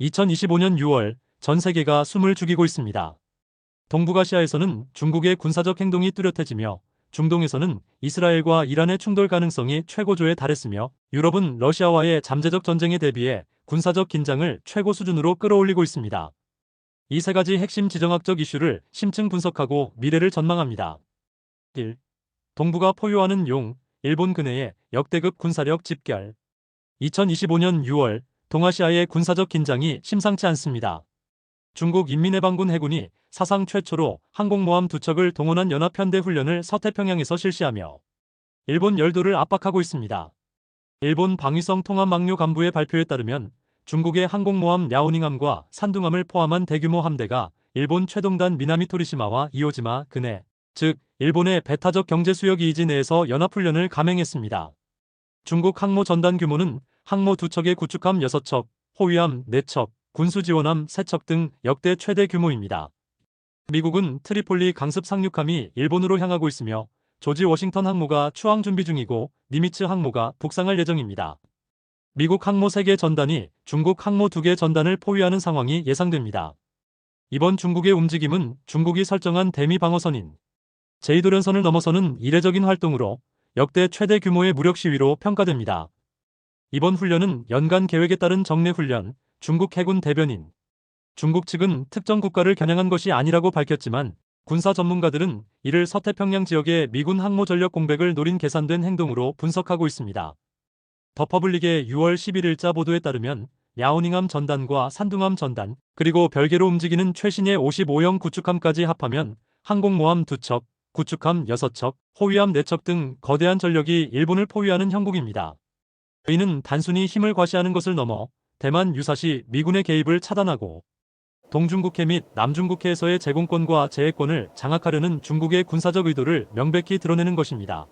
2025년 6월 전 세계가 숨을 죽이고 있습니다. 동북아시아에서는 중국의 군사적 행동이 뚜렷해지며 중동에서는 이스라엘과 이란의 충돌 가능성이 최고조에 달했으며 유럽은 러시아와의 잠재적 전쟁에 대비해 군사적 긴장을 최고 수준으로 끌어올리고 있습니다. 이 세 가지 핵심 지정학적 이슈를 심층 분석하고 미래를 전망합니다. 1. 동북아 포유하는 용, 일본 근해의 역대급 군사력 집결. 2025년 6월 동아시아의 군사적 긴장이 심상치 않습니다. 중국 인민해방군 해군이 사상 최초로 항공모함 두 척을 동원한 연합현대 훈련을 서태평양에서 실시하며 일본 열도를 압박하고 있습니다. 일본 방위성 통합망료 간부의 발표에 따르면 중국의 항공모함 랴오닝함과 산둥함을 포함한 대규모 함대가 일본 최동단 미나미토리시마와 이오지마 근해, 즉 일본의 배타적 경제 수역 이지 내에서 연합훈련을 감행했습니다. 중국 항모 전단 규모는 항모 두 척의 구축함 6척, 호위함 4척, 군수지원함 3척 등 역대 최대 규모입니다. 미국은 트리폴리 강습 상륙함이 일본으로 향하고 있으며 조지 워싱턴 항모가 추항 준비 중이고 니미츠 항모가 북상할 예정입니다. 미국 항모 3개 전단이 중국 항모 2개 전단을 포위하는 상황이 예상됩니다. 이번 중국의 움직임은 중국이 설정한 대미 방어선인 제이도련선을 넘어서는 이례적인 활동으로 역대 최대 규모의 무력 시위로 평가됩니다. 이번 훈련은 연간 계획에 따른 정례 훈련, 중국 해군 대변인. 중국 측은 특정 국가를 겨냥한 것이 아니라고 밝혔지만 군사 전문가들은 이를 서태평양 지역의 미군 항모 전력 공백을 노린 계산된 행동으로 분석하고 있습니다. 더 퍼블릭의 6월 11일자 보도에 따르면 야오닝함 전단과 산둥함 전단, 그리고 별개로 움직이는 최신의 55형 구축함까지 합하면 항공모함 2척, 구축함 6척, 호위함 4척 등 거대한 전력이 일본을 포위하는 형국입니다. 이는 단순히 힘을 과시하는 것을 넘어 대만 유사시 미군의 개입을 차단하고 동중국해 및 남중국해에서의 제공권과 제해권을 장악하려는 중국의 군사적 의도를 명백히 드러내는 것입니다.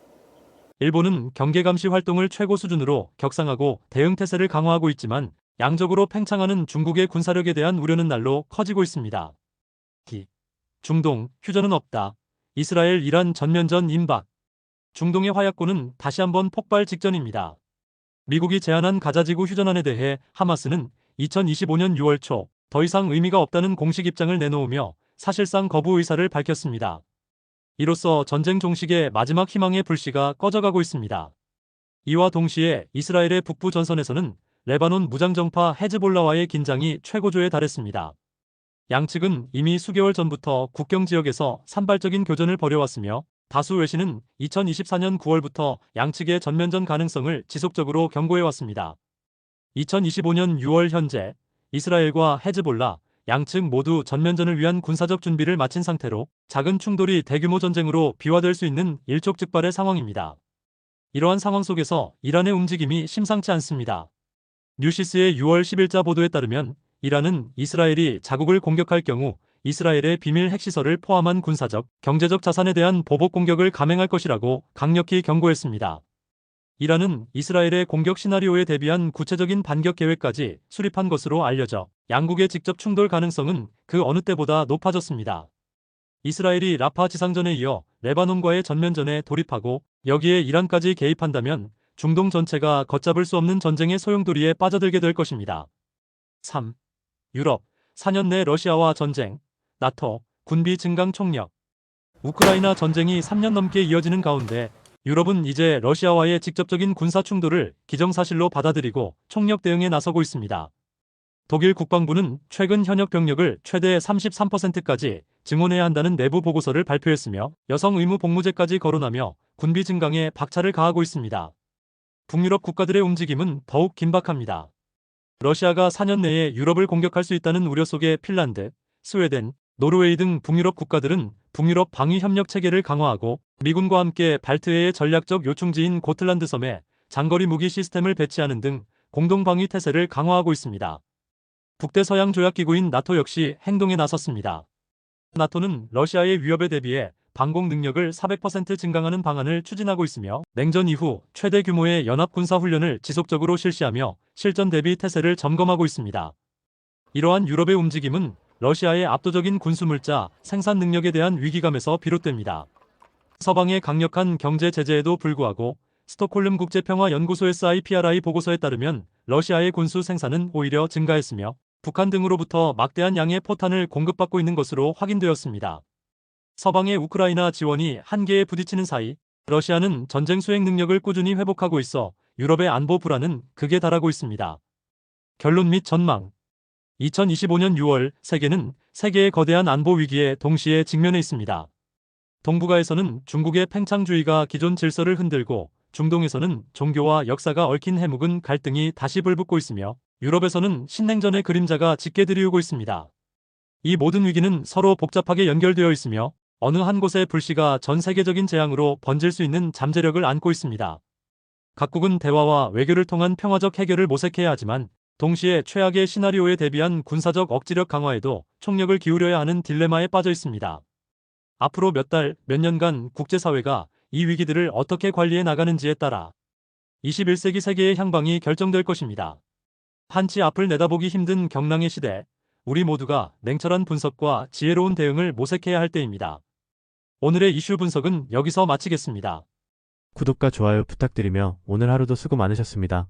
일본은 경계감시 활동을 최고 수준으로 격상하고 대응 태세를 강화하고 있지만 양적으로 팽창하는 중국의 군사력에 대한 우려는 날로 커지고 있습니다. 기. 중동, 휴전은 없다. 이스라엘 이란 전면전 임박. 중동의 화약고는 다시 한번 폭발 직전입니다. 미국이 제안한 가자지구 휴전안에 대해 하마스는 2025년 6월 초 더 이상 의미가 없다는 공식 입장을 내놓으며 사실상 거부 의사를 밝혔습니다. 이로써 전쟁 종식의 마지막 희망의 불씨가 꺼져가고 있습니다. 이와 동시에 이스라엘의 북부 전선에서는 레바논 무장정파 헤즈볼라와의 긴장이 최고조에 달했습니다. 양측은 이미 수개월 전부터 국경 지역에서 산발적인 교전을 벌여왔으며 다수 외신은 2024년 9월부터 양측의 전면전 가능성을 지속적으로 경고해왔습니다. 2025년 6월 현재 이스라엘과 헤즈볼라 양측 모두 전면전을 위한 군사적 준비를 마친 상태로 작은 충돌이 대규모 전쟁으로 비화될 수 있는 일촉즉발의 상황입니다. 이러한 상황 속에서 이란의 움직임이 심상치 않습니다. 뉴시스의 6월 10일자 보도에 따르면 이란은 이스라엘이 자국을 공격할 경우 이스라엘의 비밀 핵시설을 포함한 군사적, 경제적 자산에 대한 보복 공격을 감행할 것이라고 강력히 경고했습니다. 이란은 이스라엘의 공격 시나리오에 대비한 구체적인 반격 계획까지 수립한 것으로 알려져 양국의 직접 충돌 가능성은 그 어느 때보다 높아졌습니다. 이스라엘이 라파 지상전에 이어 레바논과의 전면전에 돌입하고 여기에 이란까지 개입한다면 중동 전체가 걷잡을 수 없는 전쟁의 소용돌이에 빠져들게 될 것입니다. 3. 유럽, 4년 내 러시아와 전쟁, 나토, 군비 증강 총력. 우크라이나 전쟁이 3년 넘게 이어지는 가운데 유럽은 이제 러시아와의 직접적인 군사 충돌을 기정사실로 받아들이고 총력 대응에 나서고 있습니다. 독일 국방부는 최근 현역 병력을 최대 33%까지 증원해야 한다는 내부 보고서를 발표했으며 여성 의무 복무제까지 거론하며 군비 증강에 박차를 가하고 있습니다. 북유럽 국가들의 움직임은 더욱 긴박합니다. 러시아가 4년 내에 유럽을 공격할 수 있다는 우려 속에 핀란드, 스웨덴, 노르웨이 등 북유럽 국가들은 북유럽 방위 협력 체계를 강화하고 미군과 함께 발트해의 전략적 요충지인 고틀란드 섬에 장거리 무기 시스템을 배치하는 등 공동 방위 태세를 강화하고 있습니다. 북대서양 조약기구인 나토 역시 행동에 나섰습니다. 나토는 러시아의 위협에 대비해 방공 능력을 400% 증강하는 방안을 추진하고 있으며 냉전 이후 최대 규모의 연합 군사 훈련을 지속적으로 실시하며 실전 대비 태세를 점검하고 있습니다. 이러한 유럽의 움직임은 러시아의 압도적인 군수물자 생산 능력에 대한 위기감에서 비롯됩니다. 서방의 강력한 경제 제재에도 불구하고 스톡홀름 국제평화연구소 SIPRI 보고서에 따르면 러시아의 군수 생산은 오히려 증가했으며 북한 등으로부터 막대한 양의 포탄을 공급받고 있는 것으로 확인되었습니다. 서방의 우크라이나 지원이 한계에 부딪히는 사이 러시아는 전쟁 수행 능력을 꾸준히 회복하고 있어 유럽의 안보 불안은 극에 달하고 있습니다. 결론 및 전망 2025년 6월 세계는 세계의 거대한 안보 위기에 동시에 직면해 있습니다. 동북아에서는 중국의 팽창주의가 기존 질서를 흔들고 중동에서는 종교와 역사가 얽힌 해묵은 갈등이 다시 불붙고 있으며 유럽에서는 신냉전의 그림자가 짙게 드리우고 있습니다. 이 모든 위기는 서로 복잡하게 연결되어 있으며 어느 한 곳의 불씨가 전 세계적인 재앙으로 번질 수 있는 잠재력을 안고 있습니다. 각국은 대화와 외교를 통한 평화적 해결을 모색해야 하지만 동시에 최악의 시나리오에 대비한 군사적 억지력 강화에도 총력을 기울여야 하는 딜레마에 빠져 있습니다. 앞으로 몇 달, 몇 년간 국제사회가 이 위기들을 어떻게 관리해 나가는지에 따라 21세기 세계의 향방이 결정될 것입니다. 한치 앞을 내다보기 힘든 경랑의 시대, 우리 모두가 냉철한 분석과 지혜로운 대응을 모색해야 할 때입니다. 오늘의 이슈 분석은 여기서 마치겠습니다. 구독과 좋아요 부탁드리며 오늘 하루도 수고 많으셨습니다.